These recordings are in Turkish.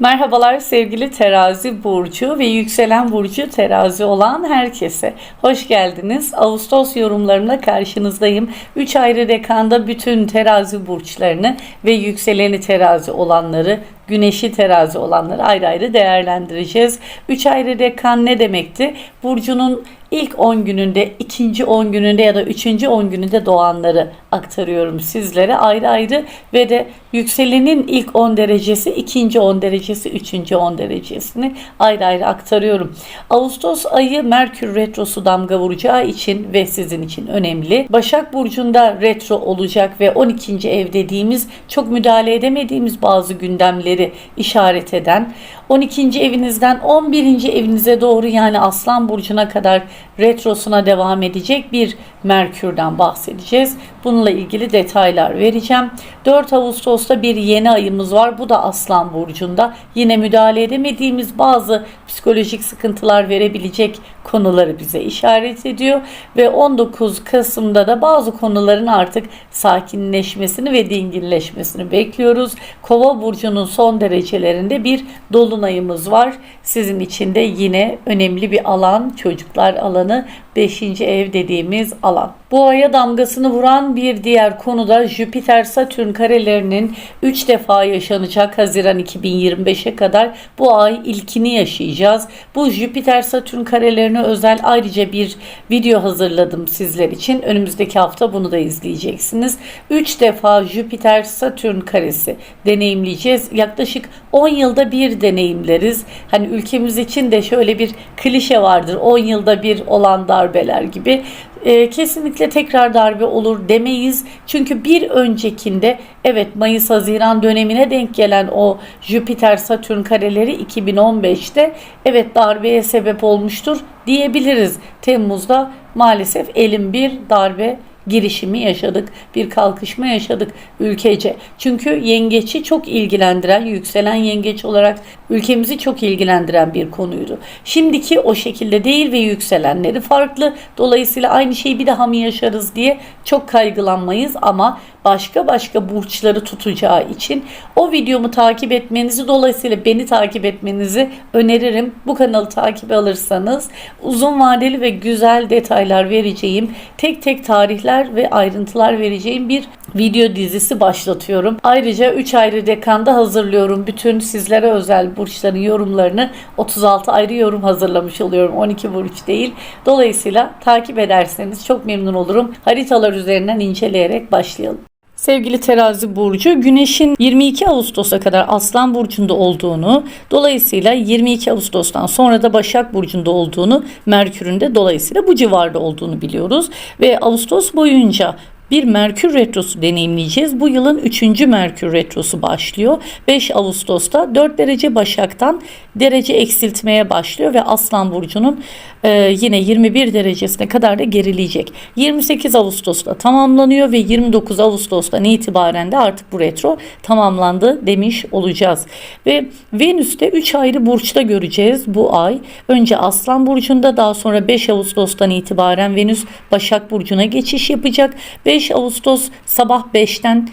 Merhabalar sevgili terazi burcu ve yükselen burcu terazi olan herkese. Hoş geldiniz. Ağustos yorumlarımla karşınızdayım. 3 ayrı dekanda bütün terazi burçlarını ve yükseleni terazi olanları güneşi terazi olanları ayrı ayrı değerlendireceğiz. 3 ayrı dekan ne demekti? Burcunun ilk 10 gününde, ikinci 10 gününde ya da üçüncü 10 gününde doğanları aktarıyorum sizlere ayrı ayrı ve de yükselenin ilk 10 derecesi, ikinci 10 derecesi, üçüncü 10 derecesini ayrı ayrı aktarıyorum. Ağustos ayı Merkür retrosu damga vuracağı için ve sizin için önemli. Başak Burcu'nda retro olacak ve 12. ev dediğimiz çok müdahale edemediğimiz bazı gündemleri işaret eden 12. evinizden 11. evinize doğru yani Aslan Burcu'na kadar retrosuna devam edecek bir Merkür'den bahsedeceğiz. Bununla ilgili detaylar vereceğim. 4 Ağustos'ta bir yeni ayımız var. Bu da Aslan Burcu'nda. Yine müdahale edemediğimiz bazı psikolojik sıkıntılar verebilecek konuları bize işaret ediyor. Ve 19 Kasım'da da bazı konuların artık sakinleşmesini ve dinginleşmesini bekliyoruz. Kova Burcu'nun son derecelerinde bir dolunayımız var. Sizin için de yine önemli bir alan, çocuklar alanı 5. ev dediğimiz alan. Bu aya damgasını vuran bir diğer konu da Jüpiter-Satürn karelerinin 3 defa yaşanacak Haziran 2025'e kadar bu ay ilkini yaşayacağız. Bu Jüpiter-Satürn karelerine özel ayrıca bir video hazırladım sizler için. Önümüzdeki hafta bunu da izleyeceksiniz. 3 defa Jüpiter-Satürn karesi deneyimleyeceğiz. Yaklaşık 10 yılda bir deneyimleriz. Hani ülkemiz için de şöyle bir klişe vardır. 10 yılda bir olan darbeler gibi e, kesinlikle tekrar darbe olur demeyiz. Çünkü bir öncekinde evet Mayıs-Haziran dönemine denk gelen o Jüpiter-Satürn kareleri 2015'te evet darbeye sebep olmuştur diyebiliriz. Temmuz'da maalesef elin bir darbe girişimi yaşadık. Bir kalkışma yaşadık ülkece. Çünkü yengeçi çok ilgilendiren, yükselen yengeç olarak ülkemizi çok ilgilendiren bir konuydu. Şimdiki o şekilde değil ve yükselenleri farklı. Dolayısıyla aynı şeyi bir daha mı yaşarız diye çok kaygılanmayız ama başka başka burçları tutacağı için o videomu takip etmenizi dolayısıyla beni takip etmenizi öneririm. Bu kanalı takip alırsanız uzun vadeli ve güzel detaylar vereceğim, tek tek tarihler ve ayrıntılar vereceğim bir video dizisi başlatıyorum. Ayrıca 3 ayrı dekanda hazırlıyorum. Bütün sizlere özel burçların yorumlarını 36 ayrı yorum hazırlamış oluyorum. 12 burç değil. Dolayısıyla takip ederseniz çok memnun olurum. Haritalar üzerinden inceleyerek başlayalım. Sevgili terazi burcu güneşin 22 Ağustos'a kadar Aslan burcunda olduğunu dolayısıyla 22 Ağustos'tan sonra da Başak burcunda olduğunu Merkür'ün de dolayısıyla bu civarda olduğunu biliyoruz. Ve Ağustos boyunca bir Merkür Retrosu deneyimleyeceğiz. Bu yılın 3. Merkür Retrosu başlıyor. 5 Ağustos'ta 4 derece Başak'tan derece eksiltmeye başlıyor ve Aslan Burcu'nun e, yine 21 derecesine kadar da gerileyecek. 28 Ağustos'ta tamamlanıyor ve 29 Ağustos'tan itibaren de artık bu retro tamamlandı demiş olacağız. Ve Venüs'te 3 ayrı burçta göreceğiz bu ay. Önce Aslan Burcu'nda daha sonra 5 Ağustos'tan itibaren Venüs Başak Burcu'na geçiş yapacak. 5 Ağustos sabah 5'ten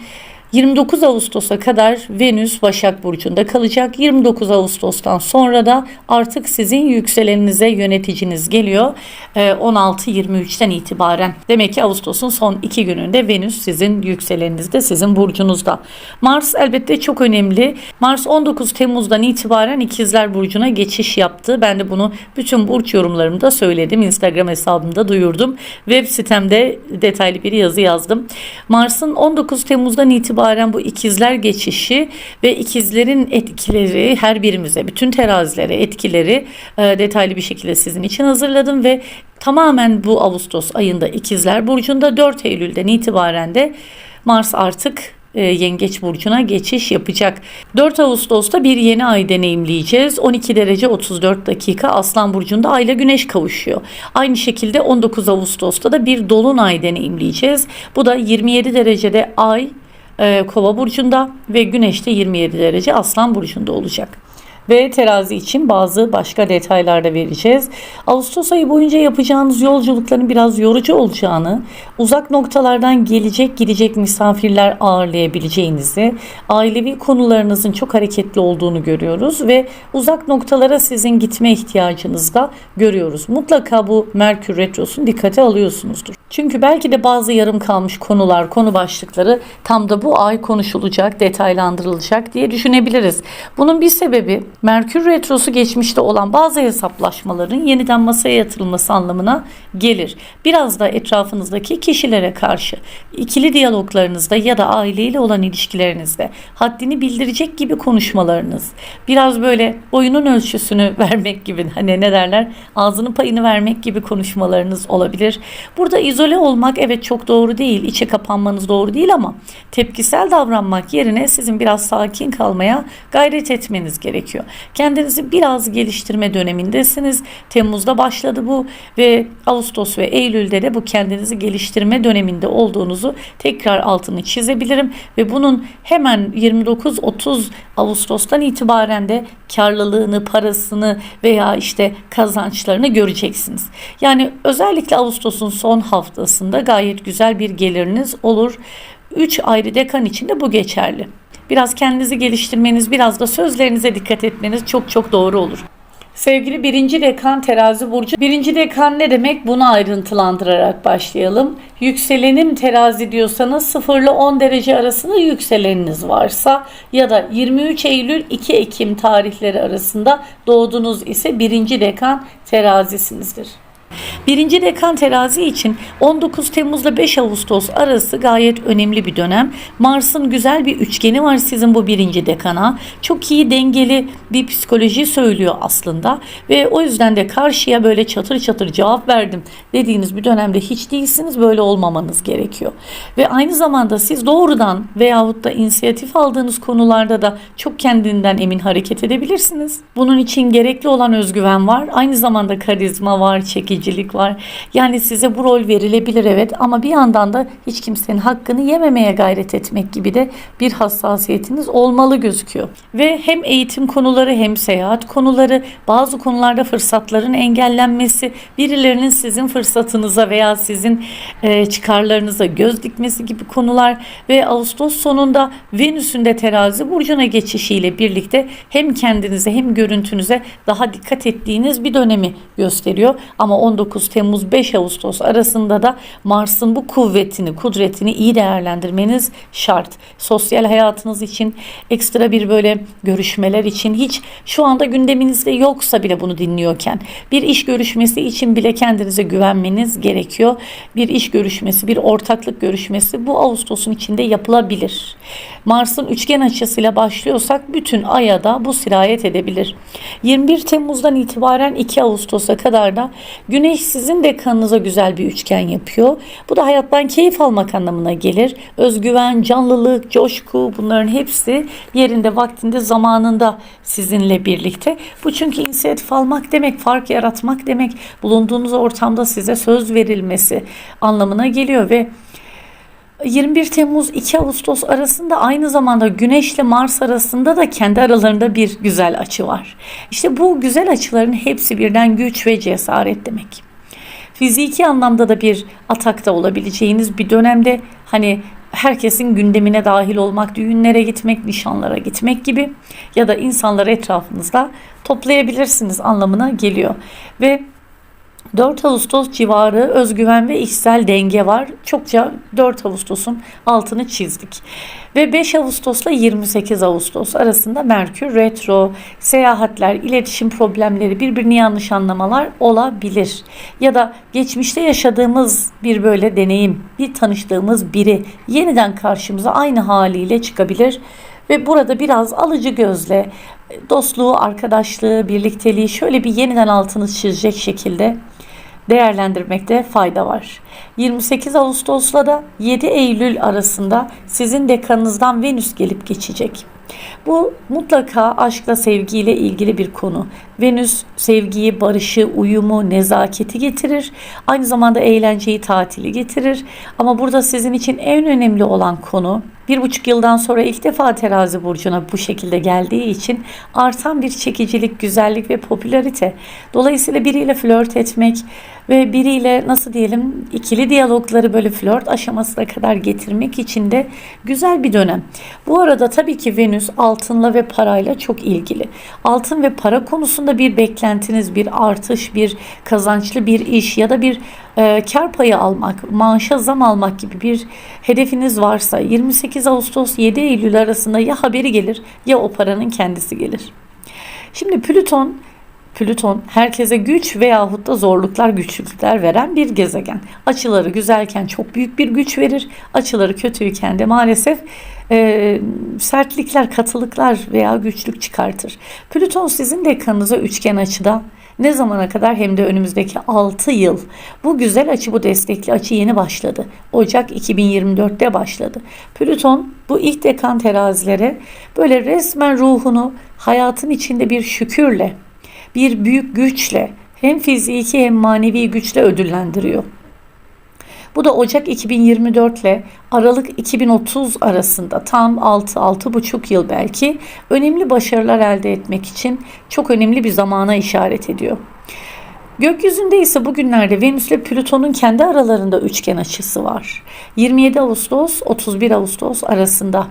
29 Ağustos'a kadar Venüs Başak Burcu'nda kalacak. 29 Ağustos'tan sonra da artık sizin yükseleninize yöneticiniz geliyor. 16-23'ten ee, itibaren. Demek ki Ağustos'un son iki gününde Venüs sizin yükselenizde, sizin burcunuzda. Mars elbette çok önemli. Mars 19 Temmuz'dan itibaren İkizler Burcu'na geçiş yaptı. Ben de bunu bütün burç yorumlarımda söyledim. Instagram hesabımda duyurdum. Web sitemde detaylı bir yazı yazdım. Mars'ın 19 Temmuz'dan itibaren itibaren bu ikizler geçişi ve ikizlerin etkileri her birimize, bütün terazilere etkileri e, detaylı bir şekilde sizin için hazırladım ve tamamen bu Ağustos ayında ikizler burcunda 4 Eylül'den itibaren de Mars artık e, Yengeç burcuna geçiş yapacak. 4 Ağustos'ta bir yeni ay deneyimleyeceğiz. 12 derece 34 dakika Aslan burcunda Ayla Güneş kavuşuyor. Aynı şekilde 19 Ağustos'ta da bir dolunay deneyimleyeceğiz. Bu da 27 derecede Ay e, Kova burcunda ve Güneş de 27 derece Aslan burcunda olacak. ve terazi için bazı başka detaylar da vereceğiz. Ağustos ayı boyunca yapacağınız yolculukların biraz yorucu olacağını, uzak noktalardan gelecek gidecek misafirler ağırlayabileceğinizi, ailevi konularınızın çok hareketli olduğunu görüyoruz ve uzak noktalara sizin gitme ihtiyacınızı da görüyoruz. Mutlaka bu Merkür Retrosu'nu dikkate alıyorsunuzdur. Çünkü belki de bazı yarım kalmış konular, konu başlıkları tam da bu ay konuşulacak, detaylandırılacak diye düşünebiliriz. Bunun bir sebebi Merkür Retrosu geçmişte olan bazı hesaplaşmaların yeniden masaya yatırılması anlamına gelir. Biraz da etrafınızdaki kişilere karşı ikili diyaloglarınızda ya da aileyle olan ilişkilerinizde haddini bildirecek gibi konuşmalarınız, biraz böyle oyunun ölçüsünü vermek gibi hani ne derler ağzının payını vermek gibi konuşmalarınız olabilir. Burada izole olmak evet çok doğru değil, içe kapanmanız doğru değil ama tepkisel davranmak yerine sizin biraz sakin kalmaya gayret etmeniz gerekiyor. Kendinizi biraz geliştirme dönemindesiniz. Temmuz'da başladı bu ve Ağustos ve Eylül'de de bu kendinizi geliştirme döneminde olduğunuzu tekrar altını çizebilirim ve bunun hemen 29-30 Ağustos'tan itibaren de karlılığını, parasını veya işte kazançlarını göreceksiniz. Yani özellikle Ağustos'un son haftasında gayet güzel bir geliriniz olur. 3 ayrı dekan için de bu geçerli. Biraz kendinizi geliştirmeniz, biraz da sözlerinize dikkat etmeniz çok çok doğru olur. Sevgili birinci dekan terazi burcu. Birinci dekan ne demek? Bunu ayrıntılandırarak başlayalım. Yükselenim terazi diyorsanız 0 ile 10 derece arasında yükseleniniz varsa ya da 23 Eylül 2 Ekim tarihleri arasında doğdunuz ise birinci dekan terazisinizdir. Birinci dekan terazi için 19 Temmuz ile 5 Ağustos arası gayet önemli bir dönem. Mars'ın güzel bir üçgeni var sizin bu birinci dekana. Çok iyi dengeli bir psikoloji söylüyor aslında. Ve o yüzden de karşıya böyle çatır çatır cevap verdim dediğiniz bir dönemde hiç değilsiniz. Böyle olmamanız gerekiyor. Ve aynı zamanda siz doğrudan veyahut da inisiyatif aldığınız konularda da çok kendinden emin hareket edebilirsiniz. Bunun için gerekli olan özgüven var. Aynı zamanda karizma var, çekicilik var. Yani size bu rol verilebilir evet ama bir yandan da hiç kimsenin hakkını yememeye gayret etmek gibi de bir hassasiyetiniz olmalı gözüküyor. Ve hem eğitim konuları hem seyahat konuları bazı konularda fırsatların engellenmesi birilerinin sizin fırsatınıza veya sizin e, çıkarlarınıza göz dikmesi gibi konular ve Ağustos sonunda Venüs'ün de terazi burcuna geçişiyle birlikte hem kendinize hem görüntünüze daha dikkat ettiğiniz bir dönemi gösteriyor. Ama 19 Temmuz 5 Ağustos arasında da Mars'ın bu kuvvetini, kudretini iyi değerlendirmeniz şart. Sosyal hayatınız için ekstra bir böyle görüşmeler için hiç şu anda gündeminizde yoksa bile bunu dinliyorken bir iş görüşmesi için bile kendinize güvenmeniz gerekiyor. Bir iş görüşmesi, bir ortaklık görüşmesi bu Ağustos'un içinde yapılabilir. Mars'ın üçgen açısıyla başlıyorsak bütün aya da bu sirayet edebilir. 21 Temmuz'dan itibaren 2 Ağustos'a kadar da Güneş sizin de kanınıza güzel bir üçgen yapıyor. Bu da hayattan keyif almak anlamına gelir. Özgüven, canlılık, coşku bunların hepsi yerinde, vaktinde, zamanında sizinle birlikte. Bu çünkü inisiyatif almak demek, fark yaratmak demek, bulunduğunuz ortamda size söz verilmesi anlamına geliyor ve 21 Temmuz 2 Ağustos arasında aynı zamanda Güneş ile Mars arasında da kendi aralarında bir güzel açı var. İşte bu güzel açıların hepsi birden güç ve cesaret demek. Fiziki anlamda da bir atakta olabileceğiniz bir dönemde hani herkesin gündemine dahil olmak, düğünlere gitmek, nişanlara gitmek gibi ya da insanları etrafınızda toplayabilirsiniz anlamına geliyor. Ve 4 Ağustos civarı özgüven ve içsel denge var. Çokça 4 Ağustos'un altını çizdik. Ve 5 Ağustos ile 28 Ağustos arasında Merkür retro, seyahatler, iletişim problemleri, birbirini yanlış anlamalar olabilir. Ya da geçmişte yaşadığımız bir böyle deneyim, bir tanıştığımız biri yeniden karşımıza aynı haliyle çıkabilir. Ve burada biraz alıcı gözle dostluğu, arkadaşlığı, birlikteliği şöyle bir yeniden altını çizecek şekilde değerlendirmekte fayda var. 28 Ağustos'la da 7 Eylül arasında sizin dekanınızdan Venüs gelip geçecek. Bu mutlaka aşkla sevgiyle ilgili bir konu. Venüs sevgiyi, barışı, uyumu, nezaketi getirir. Aynı zamanda eğlenceyi, tatili getirir. Ama burada sizin için en önemli olan konu bir buçuk yıldan sonra ilk defa terazi burcuna bu şekilde geldiği için artan bir çekicilik, güzellik ve popülarite. Dolayısıyla biriyle flört etmek ve biriyle nasıl diyelim ikili diyalogları böyle flört aşamasına kadar getirmek için de güzel bir dönem. Bu arada tabii ki Venüs altınla ve parayla çok ilgili. Altın ve para konusunda bir beklentiniz, bir artış, bir kazançlı bir iş ya da bir e, kar payı almak, maaşa zam almak gibi bir hedefiniz varsa 28 Ağustos 7 Eylül arasında ya haberi gelir ya o paranın kendisi gelir. Şimdi Plüton Plüton herkese güç veyahut da zorluklar, güçlükler veren bir gezegen. Açıları güzelken çok büyük bir güç verir. Açıları kötüyken de maalesef e, sertlikler, katılıklar veya güçlük çıkartır. Plüton sizin de ekranınıza üçgen açıda ne zamana kadar hem de önümüzdeki 6 yıl. Bu güzel açı, bu destekli açı yeni başladı. Ocak 2024'te başladı. Plüton bu ilk dekan terazilere böyle resmen ruhunu hayatın içinde bir şükürle, bir büyük güçle hem fiziki hem manevi güçle ödüllendiriyor. Bu da Ocak 2024 ile Aralık 2030 arasında tam 6-6,5 yıl belki önemli başarılar elde etmek için çok önemli bir zamana işaret ediyor. Gökyüzünde ise bugünlerde Venüs ile Plüton'un kendi aralarında üçgen açısı var. 27 Ağustos 31 Ağustos arasında.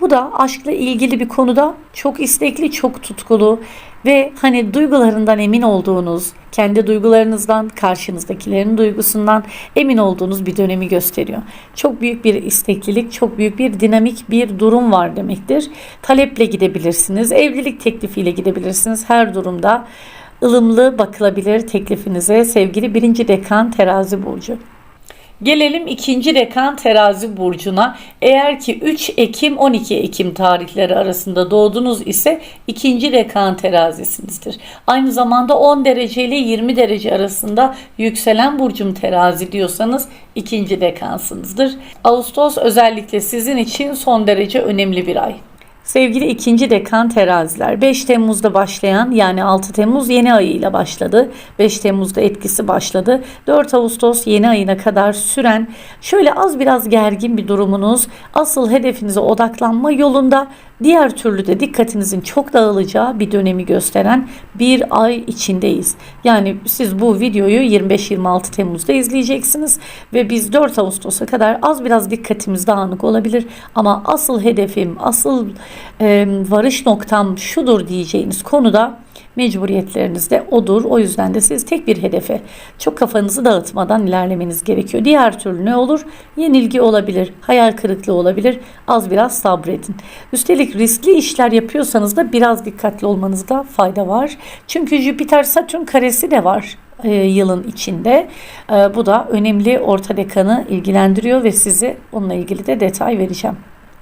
Bu da aşkla ilgili bir konuda çok istekli, çok tutkulu ve hani duygularından emin olduğunuz, kendi duygularınızdan, karşınızdakilerin duygusundan emin olduğunuz bir dönemi gösteriyor. Çok büyük bir isteklilik, çok büyük bir dinamik bir durum var demektir. Taleple gidebilirsiniz, evlilik teklifiyle gidebilirsiniz. Her durumda ılımlı bakılabilir teklifinize sevgili birinci dekan terazi burcu. Gelelim ikinci dekan terazi burcuna. Eğer ki 3 Ekim 12 Ekim tarihleri arasında doğdunuz ise ikinci dekan terazisinizdir. Aynı zamanda 10 derece ile 20 derece arasında yükselen burcum terazi diyorsanız ikinci dekansınızdır. Ağustos özellikle sizin için son derece önemli bir ay. Sevgili ikinci dekan teraziler 5 Temmuz'da başlayan yani 6 Temmuz yeni ayıyla başladı. 5 Temmuz'da etkisi başladı. 4 Ağustos yeni ayına kadar süren şöyle az biraz gergin bir durumunuz asıl hedefinize odaklanma yolunda Diğer türlü de dikkatinizin çok dağılacağı bir dönemi gösteren bir ay içindeyiz. Yani siz bu videoyu 25-26 Temmuz'da izleyeceksiniz ve biz 4 Ağustos'a kadar az biraz dikkatimiz dağınık olabilir ama asıl hedefim, asıl e, varış noktam şudur diyeceğiniz konuda mecburiyetleriniz de odur. O yüzden de siz tek bir hedefe çok kafanızı dağıtmadan ilerlemeniz gerekiyor. Diğer türlü ne olur? Yenilgi olabilir, hayal kırıklığı olabilir. Az biraz sabredin. Üstelik riskli işler yapıyorsanız da biraz dikkatli olmanızda fayda var. Çünkü Jüpiter Satürn karesi de var e, yılın içinde. E, bu da önemli orta dekanı ilgilendiriyor ve size onunla ilgili de detay vereceğim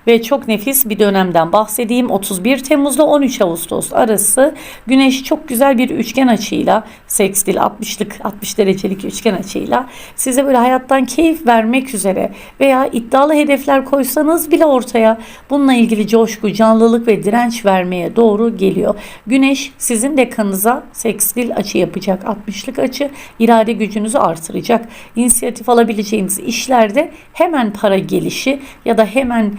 ve çok nefis bir dönemden bahsedeyim. 31 Temmuz'da 13 Ağustos arası Güneş çok güzel bir üçgen açıyla sekstil 60'lık 60 derecelik üçgen açıyla size böyle hayattan keyif vermek üzere veya iddialı hedefler koysanız bile ortaya bununla ilgili coşku, canlılık ve direnç vermeye doğru geliyor. Güneş sizin dekanınıza sekstil açı yapacak. 60'lık açı irade gücünüzü artıracak. İnisiyatif alabileceğiniz işlerde hemen para gelişi ya da hemen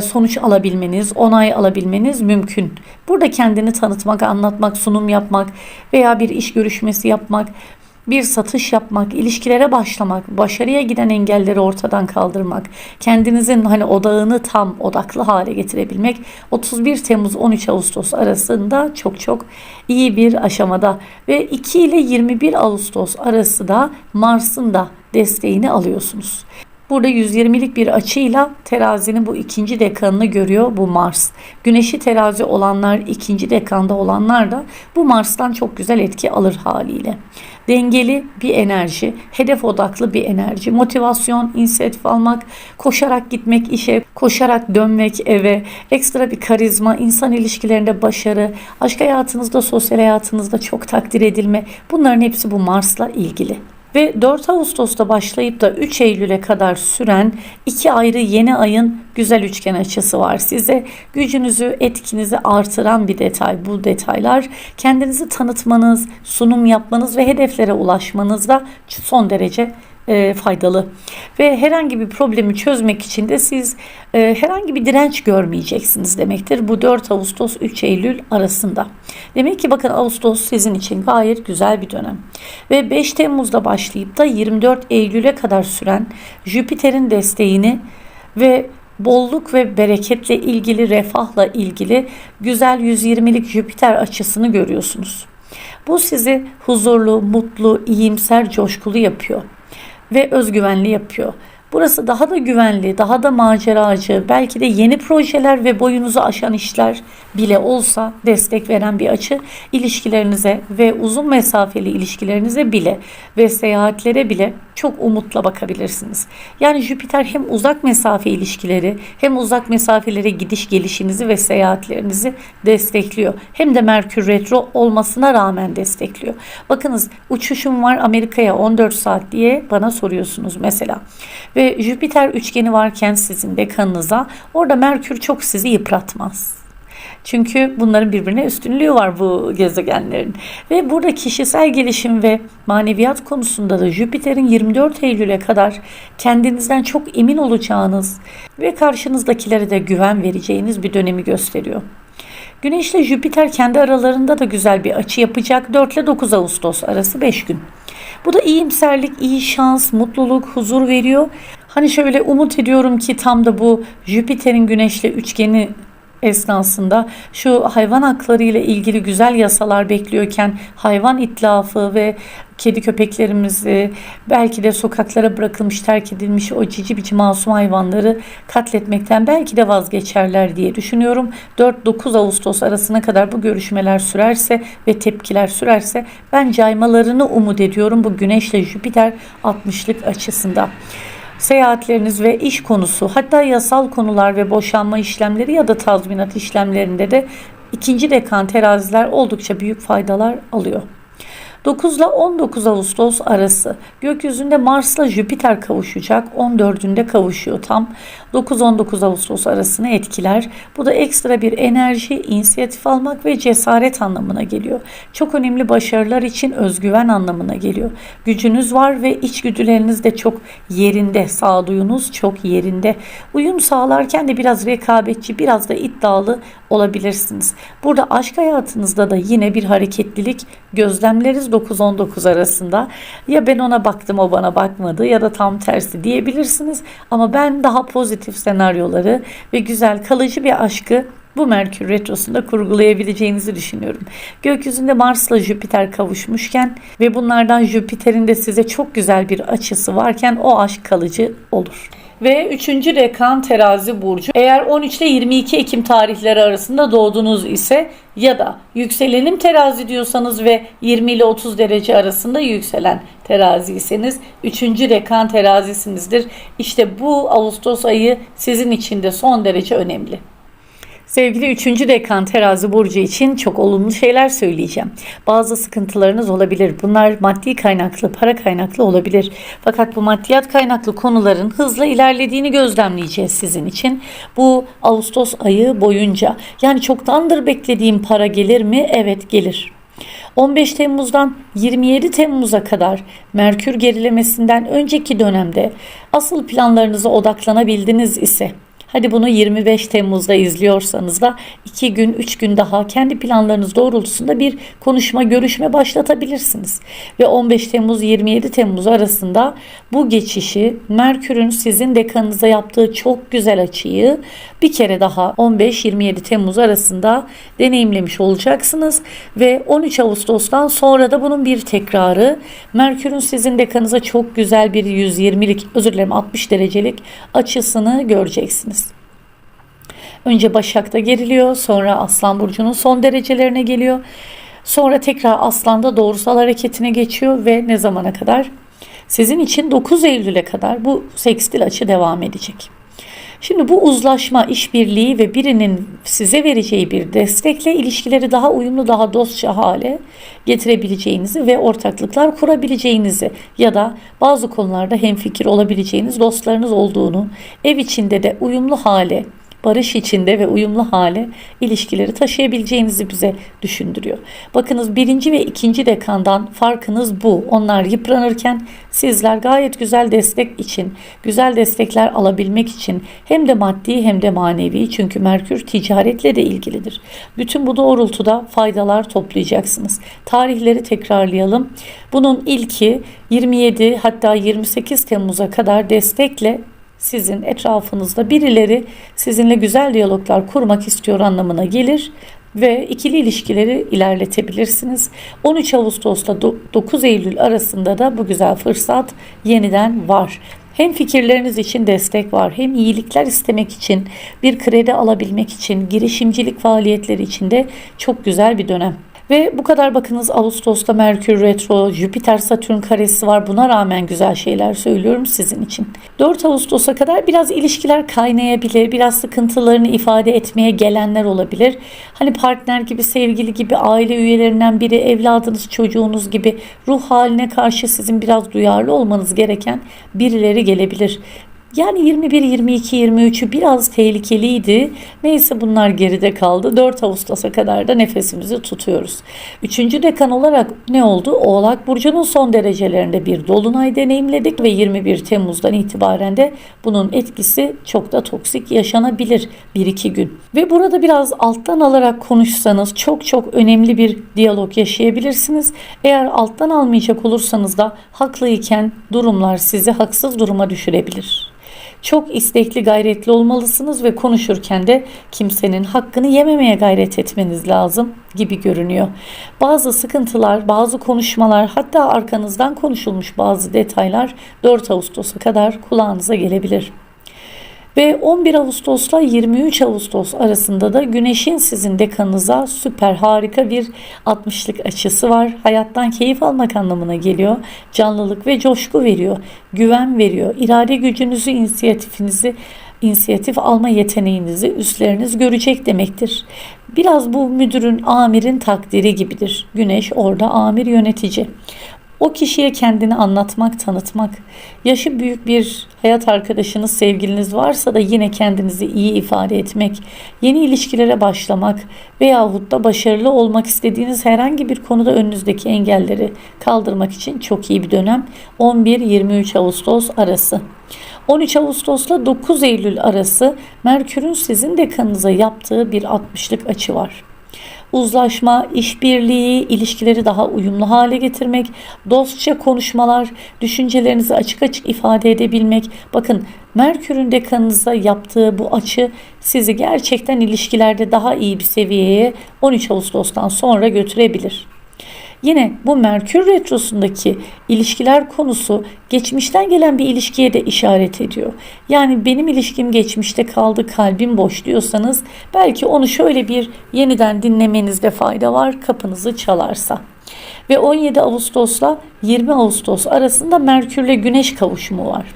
sonuç alabilmeniz, onay alabilmeniz mümkün. Burada kendini tanıtmak, anlatmak, sunum yapmak veya bir iş görüşmesi yapmak, bir satış yapmak, ilişkilere başlamak, başarıya giden engelleri ortadan kaldırmak, kendinizin hani odağını tam odaklı hale getirebilmek 31 Temmuz 13 Ağustos arasında çok çok iyi bir aşamada ve 2 ile 21 Ağustos arası da Mars'ın da desteğini alıyorsunuz. Burada 120'lik bir açıyla terazinin bu ikinci dekanını görüyor bu Mars. Güneşi terazi olanlar, ikinci dekanda olanlar da bu Mars'tan çok güzel etki alır haliyle. Dengeli bir enerji, hedef odaklı bir enerji, motivasyon, inisiyatif almak, koşarak gitmek işe, koşarak dönmek eve, ekstra bir karizma, insan ilişkilerinde başarı, aşk hayatınızda, sosyal hayatınızda çok takdir edilme bunların hepsi bu Mars'la ilgili. Ve 4 Ağustos'ta başlayıp da 3 Eylül'e kadar süren iki ayrı yeni ayın güzel üçgen açısı var size. Gücünüzü, etkinizi artıran bir detay bu detaylar. Kendinizi tanıtmanız, sunum yapmanız ve hedeflere ulaşmanızda son derece e, faydalı. Ve herhangi bir problemi çözmek için de siz e, herhangi bir direnç görmeyeceksiniz demektir. Bu 4 Ağustos 3 Eylül arasında. Demek ki bakın Ağustos sizin için gayet güzel bir dönem. Ve 5 Temmuz'da başlayıp da 24 Eylül'e kadar süren Jüpiter'in desteğini ve bolluk ve bereketle ilgili, refahla ilgili güzel 120'lik Jüpiter açısını görüyorsunuz. Bu sizi huzurlu, mutlu, iyimser, coşkulu yapıyor ve özgüvenli yapıyor. Burası daha da güvenli, daha da maceracı, belki de yeni projeler ve boyunuzu aşan işler bile olsa destek veren bir açı ilişkilerinize ve uzun mesafeli ilişkilerinize bile ve seyahatlere bile çok umutla bakabilirsiniz. Yani Jüpiter hem uzak mesafe ilişkileri hem uzak mesafelere gidiş gelişinizi ve seyahatlerinizi destekliyor. Hem de Merkür retro olmasına rağmen destekliyor. Bakınız uçuşum var Amerika'ya 14 saat diye bana soruyorsunuz mesela. Ve Jüpiter üçgeni varken sizin dekanınıza orada Merkür çok sizi yıpratmaz. Çünkü bunların birbirine üstünlüğü var bu gezegenlerin. Ve burada kişisel gelişim ve maneviyat konusunda da Jüpiter'in 24 Eylül'e kadar kendinizden çok emin olacağınız ve karşınızdakilere de güven vereceğiniz bir dönemi gösteriyor. Güneş ile Jüpiter kendi aralarında da güzel bir açı yapacak 4 ile 9 Ağustos arası 5 gün. Bu da iyimserlik, iyi şans, mutluluk, huzur veriyor. Hani şöyle umut ediyorum ki tam da bu Jüpiter'in güneşle üçgeni esnasında şu hayvan hakları ile ilgili güzel yasalar bekliyorken hayvan itlafı ve kedi köpeklerimizi belki de sokaklara bırakılmış terk edilmiş o cici bici masum hayvanları katletmekten belki de vazgeçerler diye düşünüyorum. 4-9 Ağustos arasına kadar bu görüşmeler sürerse ve tepkiler sürerse ben caymalarını umut ediyorum bu Güneşle Jüpiter 60'lık açısında seyahatleriniz ve iş konusu hatta yasal konular ve boşanma işlemleri ya da tazminat işlemlerinde de ikinci dekan teraziler oldukça büyük faydalar alıyor. 9 ile 19 Ağustos arası gökyüzünde Mars'la Jüpiter kavuşacak. 14'ünde kavuşuyor tam. 9-19 Ağustos arasını etkiler. Bu da ekstra bir enerji, inisiyatif almak ve cesaret anlamına geliyor. Çok önemli başarılar için özgüven anlamına geliyor. Gücünüz var ve içgüdüleriniz de çok yerinde. Sağduyunuz çok yerinde. Uyum sağlarken de biraz rekabetçi, biraz da iddialı olabilirsiniz. Burada aşk hayatınızda da yine bir hareketlilik gözlemleriz 9-19 arasında. Ya ben ona baktım o bana bakmadı ya da tam tersi diyebilirsiniz. Ama ben daha pozitif senaryoları ve güzel kalıcı bir aşkı bu Merkür Retrosu'nda kurgulayabileceğinizi düşünüyorum. Gökyüzünde Mars'la Jüpiter kavuşmuşken ve bunlardan Jüpiter'in de size çok güzel bir açısı varken o aşk kalıcı olur. Ve 3. dekan terazi burcu. Eğer 13 ile 22 Ekim tarihleri arasında doğdunuz ise ya da yükselenim terazi diyorsanız ve 20 ile 30 derece arasında yükselen teraziyseniz 3. dekan terazisinizdir. İşte bu Ağustos ayı sizin için de son derece önemli. Sevgili 3. dekan terazi burcu için çok olumlu şeyler söyleyeceğim. Bazı sıkıntılarınız olabilir. Bunlar maddi kaynaklı, para kaynaklı olabilir. Fakat bu maddiyat kaynaklı konuların hızla ilerlediğini gözlemleyeceğiz sizin için. Bu Ağustos ayı boyunca. Yani çoktandır beklediğim para gelir mi? Evet gelir. 15 Temmuz'dan 27 Temmuz'a kadar Merkür gerilemesinden önceki dönemde asıl planlarınıza odaklanabildiniz ise Hadi bunu 25 Temmuz'da izliyorsanız da 2 gün 3 gün daha kendi planlarınız doğrultusunda bir konuşma görüşme başlatabilirsiniz. Ve 15 Temmuz 27 Temmuz arasında bu geçişi Merkür'ün sizin dekanınıza yaptığı çok güzel açıyı bir kere daha 15-27 Temmuz arasında deneyimlemiş olacaksınız. Ve 13 Ağustos'tan sonra da bunun bir tekrarı Merkür'ün sizin dekanıza çok güzel bir 120'lik özür dilerim 60 derecelik açısını göreceksiniz. Önce Başak'ta geriliyor, sonra Aslan Burcu'nun son derecelerine geliyor. Sonra tekrar Aslan'da doğrusal hareketine geçiyor ve ne zamana kadar? Sizin için 9 Eylül'e kadar bu sekstil açı devam edecek. Şimdi bu uzlaşma, işbirliği ve birinin size vereceği bir destekle ilişkileri daha uyumlu, daha dostça hale getirebileceğinizi ve ortaklıklar kurabileceğinizi ya da bazı konularda hemfikir olabileceğiniz dostlarınız olduğunu, ev içinde de uyumlu hale barış içinde ve uyumlu hale ilişkileri taşıyabileceğinizi bize düşündürüyor. Bakınız birinci ve ikinci dekandan farkınız bu. Onlar yıpranırken sizler gayet güzel destek için, güzel destekler alabilmek için hem de maddi hem de manevi çünkü Merkür ticaretle de ilgilidir. Bütün bu doğrultuda faydalar toplayacaksınız. Tarihleri tekrarlayalım. Bunun ilki 27 hatta 28 Temmuz'a kadar destekle sizin etrafınızda birileri sizinle güzel diyaloglar kurmak istiyor anlamına gelir ve ikili ilişkileri ilerletebilirsiniz. 13 Ağustos'ta 9 Eylül arasında da bu güzel fırsat yeniden var. Hem fikirleriniz için destek var, hem iyilikler istemek için, bir kredi alabilmek için, girişimcilik faaliyetleri için de çok güzel bir dönem. Ve bu kadar bakınız Ağustos'ta Merkür Retro, Jüpiter Satürn karesi var. Buna rağmen güzel şeyler söylüyorum sizin için. 4 Ağustos'a kadar biraz ilişkiler kaynayabilir. Biraz sıkıntılarını ifade etmeye gelenler olabilir. Hani partner gibi, sevgili gibi, aile üyelerinden biri, evladınız, çocuğunuz gibi ruh haline karşı sizin biraz duyarlı olmanız gereken birileri gelebilir. Yani 21, 22, 23'ü biraz tehlikeliydi. Neyse bunlar geride kaldı. 4 Ağustos'a kadar da nefesimizi tutuyoruz. Üçüncü dekan olarak ne oldu? Oğlak Burcu'nun son derecelerinde bir dolunay deneyimledik ve 21 Temmuz'dan itibaren de bunun etkisi çok da toksik yaşanabilir 1-2 gün. Ve burada biraz alttan alarak konuşsanız çok çok önemli bir diyalog yaşayabilirsiniz. Eğer alttan almayacak olursanız da haklıyken durumlar sizi haksız duruma düşürebilir. Çok istekli, gayretli olmalısınız ve konuşurken de kimsenin hakkını yememeye gayret etmeniz lazım gibi görünüyor. Bazı sıkıntılar, bazı konuşmalar, hatta arkanızdan konuşulmuş bazı detaylar 4 Ağustos'a kadar kulağınıza gelebilir. Ve 11 Ağustos'la 23 Ağustos arasında da Güneş'in sizin dekanınıza süper harika bir 60'lık açısı var. Hayattan keyif almak anlamına geliyor. Canlılık ve coşku veriyor. Güven veriyor. İrade gücünüzü, inisiyatifinizi inisiyatif alma yeteneğinizi üstleriniz görecek demektir. Biraz bu müdürün, amirin takdiri gibidir. Güneş orada amir yönetici. O kişiye kendini anlatmak, tanıtmak, yaşı büyük bir hayat arkadaşınız, sevgiliniz varsa da yine kendinizi iyi ifade etmek, yeni ilişkilere başlamak veyahut da başarılı olmak istediğiniz herhangi bir konuda önünüzdeki engelleri kaldırmak için çok iyi bir dönem. 11-23 Ağustos arası. 13 Ağustos'la 9 Eylül arası Merkür'ün sizin dekanınıza yaptığı bir 60'lık açı var uzlaşma, işbirliği, ilişkileri daha uyumlu hale getirmek, dostça konuşmalar, düşüncelerinizi açık açık ifade edebilmek. Bakın Merkür'ün dekanınıza yaptığı bu açı sizi gerçekten ilişkilerde daha iyi bir seviyeye 13 Ağustos'tan sonra götürebilir. Yine bu Merkür Retrosu'ndaki ilişkiler konusu geçmişten gelen bir ilişkiye de işaret ediyor. Yani benim ilişkim geçmişte kaldı kalbim boş diyorsanız belki onu şöyle bir yeniden dinlemenizde fayda var kapınızı çalarsa. Ve 17 Ağustos'la 20 Ağustos arasında Merkürle Güneş kavuşumu var.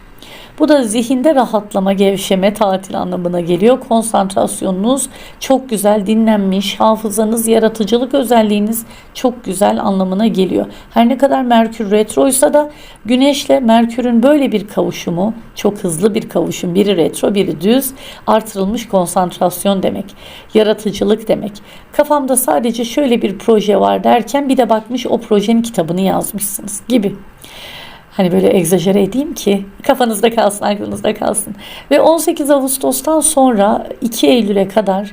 Bu da zihinde rahatlama, gevşeme, tatil anlamına geliyor. Konsantrasyonunuz çok güzel dinlenmiş, hafızanız, yaratıcılık özelliğiniz çok güzel anlamına geliyor. Her ne kadar Merkür retroysa da Güneşle Merkür'ün böyle bir kavuşumu, çok hızlı bir kavuşum, biri retro, biri düz, artırılmış konsantrasyon demek. Yaratıcılık demek. Kafamda sadece şöyle bir proje var derken bir de bakmış o projenin kitabını yazmışsınız gibi. Hani böyle egzajere edeyim ki kafanızda kalsın, aklınızda kalsın. Ve 18 Ağustos'tan sonra 2 Eylül'e kadar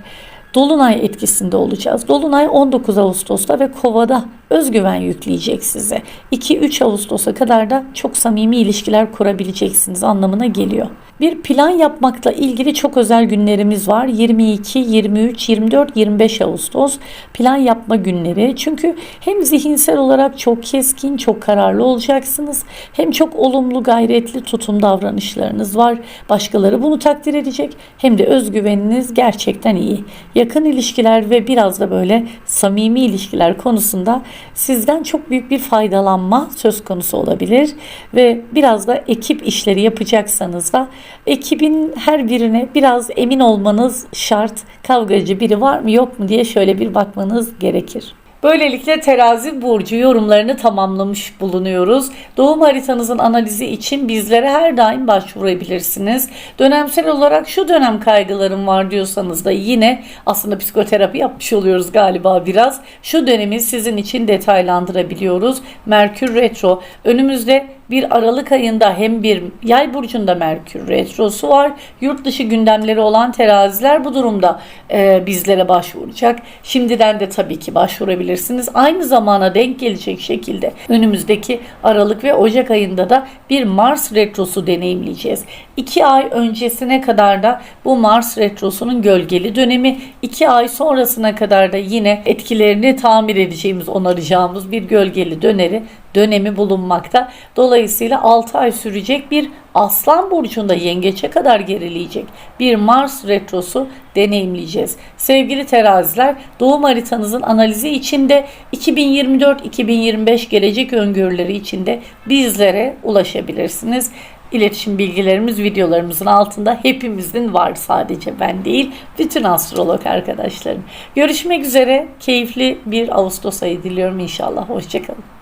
Dolunay etkisinde olacağız. Dolunay 19 Ağustos'ta ve Kova'da özgüven yükleyecek size. 2-3 Ağustos'a kadar da çok samimi ilişkiler kurabileceksiniz anlamına geliyor. Bir plan yapmakla ilgili çok özel günlerimiz var. 22, 23, 24, 25 Ağustos plan yapma günleri. Çünkü hem zihinsel olarak çok keskin, çok kararlı olacaksınız. Hem çok olumlu, gayretli tutum davranışlarınız var. Başkaları bunu takdir edecek. Hem de özgüveniniz gerçekten iyi. Yakın ilişkiler ve biraz da böyle samimi ilişkiler konusunda sizden çok büyük bir faydalanma söz konusu olabilir ve biraz da ekip işleri yapacaksanız da ekibin her birine biraz emin olmanız şart. Kavgacı biri var mı yok mu diye şöyle bir bakmanız gerekir. Böylelikle terazi burcu yorumlarını tamamlamış bulunuyoruz. Doğum haritanızın analizi için bizlere her daim başvurabilirsiniz. Dönemsel olarak şu dönem kaygılarım var diyorsanız da yine aslında psikoterapi yapmış oluyoruz galiba biraz. Şu dönemi sizin için detaylandırabiliyoruz. Merkür Retro önümüzde bir Aralık ayında hem bir yay burcunda Merkür Retrosu var. Yurt dışı gündemleri olan teraziler bu durumda e, bizlere başvuracak. Şimdiden de tabii ki başvurabilirsiniz. Aynı zamana denk gelecek şekilde önümüzdeki Aralık ve Ocak ayında da bir Mars Retrosu deneyimleyeceğiz. İki ay öncesine kadar da bu Mars Retrosu'nun gölgeli dönemi, iki ay sonrasına kadar da yine etkilerini tamir edeceğimiz, onaracağımız bir gölgeli döneri dönemi bulunmakta. Dolayısıyla 6 ay sürecek bir Aslan burcunda yengeçe kadar gerileyecek bir Mars retrosu deneyimleyeceğiz. Sevgili teraziler, doğum haritanızın analizi içinde 2024-2025 gelecek öngörüleri içinde bizlere ulaşabilirsiniz. İletişim bilgilerimiz videolarımızın altında hepimizin var sadece ben değil bütün astrolog arkadaşlarım. Görüşmek üzere keyifli bir Ağustos ayı diliyorum inşallah. Hoşçakalın.